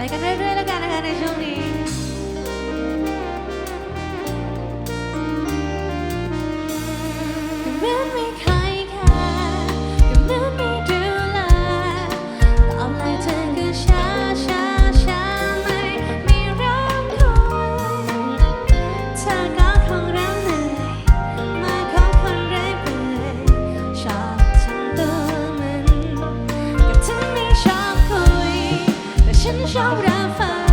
ไปกันเรื่อยๆแล้วกัน Trong.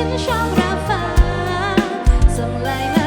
ฉันชอบรับฟังส่งไลน์